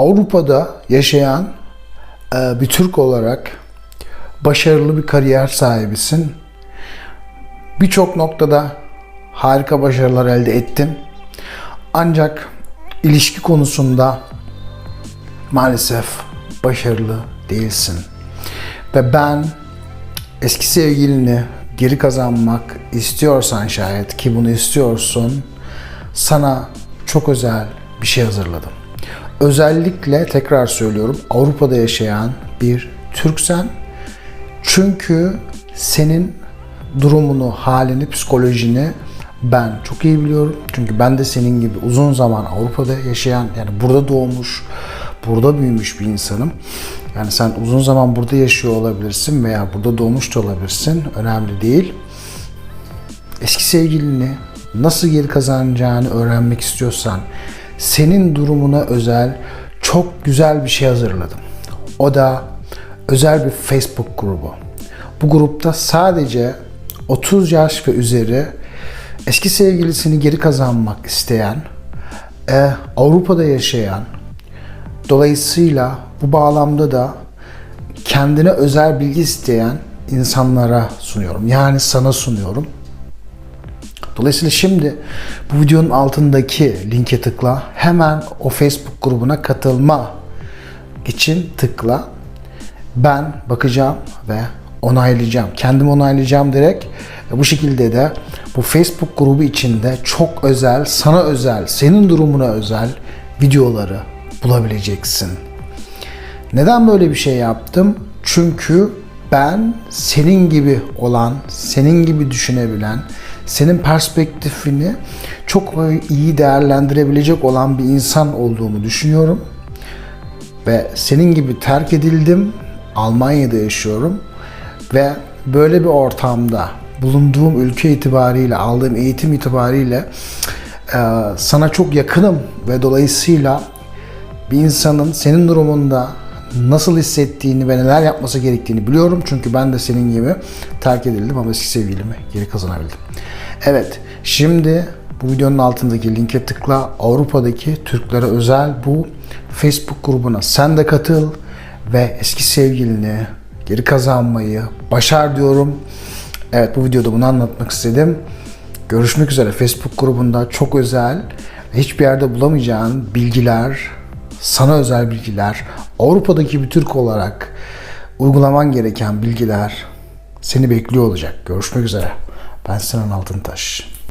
Avrupa'da yaşayan e, bir Türk olarak başarılı bir kariyer sahibisin. Birçok noktada harika başarılar elde ettin. Ancak ilişki konusunda maalesef başarılı değilsin. Ve ben eski sevgilini geri kazanmak istiyorsan şayet ki bunu istiyorsun sana çok özel bir şey hazırladım. Özellikle tekrar söylüyorum Avrupa'da yaşayan bir Türksen çünkü senin durumunu, halini, psikolojini ben çok iyi biliyorum. Çünkü ben de senin gibi uzun zaman Avrupa'da yaşayan, yani burada doğmuş, burada büyümüş bir insanım. Yani sen uzun zaman burada yaşıyor olabilirsin veya burada doğmuş da olabilirsin. Önemli değil. Eski sevgilini nasıl geri kazanacağını öğrenmek istiyorsan senin durumuna özel çok güzel bir şey hazırladım. O da özel bir Facebook grubu. Bu grupta sadece 30 yaş ve üzeri eski sevgilisini geri kazanmak isteyen, e, Avrupa'da yaşayan, dolayısıyla bu bağlamda da kendine özel bilgi isteyen insanlara sunuyorum. Yani sana sunuyorum. Dolayısıyla şimdi bu videonun altındaki linke tıkla. Hemen o Facebook grubuna katılma için tıkla. Ben bakacağım ve onaylayacağım. Kendim onaylayacağım direkt. Ve bu şekilde de bu Facebook grubu içinde çok özel, sana özel, senin durumuna özel videoları bulabileceksin. Neden böyle bir şey yaptım? Çünkü ben senin gibi olan, senin gibi düşünebilen, senin perspektifini çok iyi değerlendirebilecek olan bir insan olduğumu düşünüyorum. Ve senin gibi terk edildim. Almanya'da yaşıyorum. Ve böyle bir ortamda bulunduğum ülke itibariyle, aldığım eğitim itibariyle e, sana çok yakınım ve dolayısıyla bir insanın senin durumunda nasıl hissettiğini ve neler yapması gerektiğini biliyorum. Çünkü ben de senin gibi terk edildim ama eski sevgilimi geri kazanabildim. Evet, şimdi bu videonun altındaki linke tıkla. Avrupa'daki Türklere özel bu Facebook grubuna sen de katıl ve eski sevgilini geri kazanmayı başar diyorum. Evet bu videoda bunu anlatmak istedim. Görüşmek üzere Facebook grubunda çok özel hiçbir yerde bulamayacağın bilgiler, sana özel bilgiler, Avrupa'daki bir Türk olarak uygulaman gereken bilgiler seni bekliyor olacak. Görüşmek üzere. Ben Sinan Altıntaş.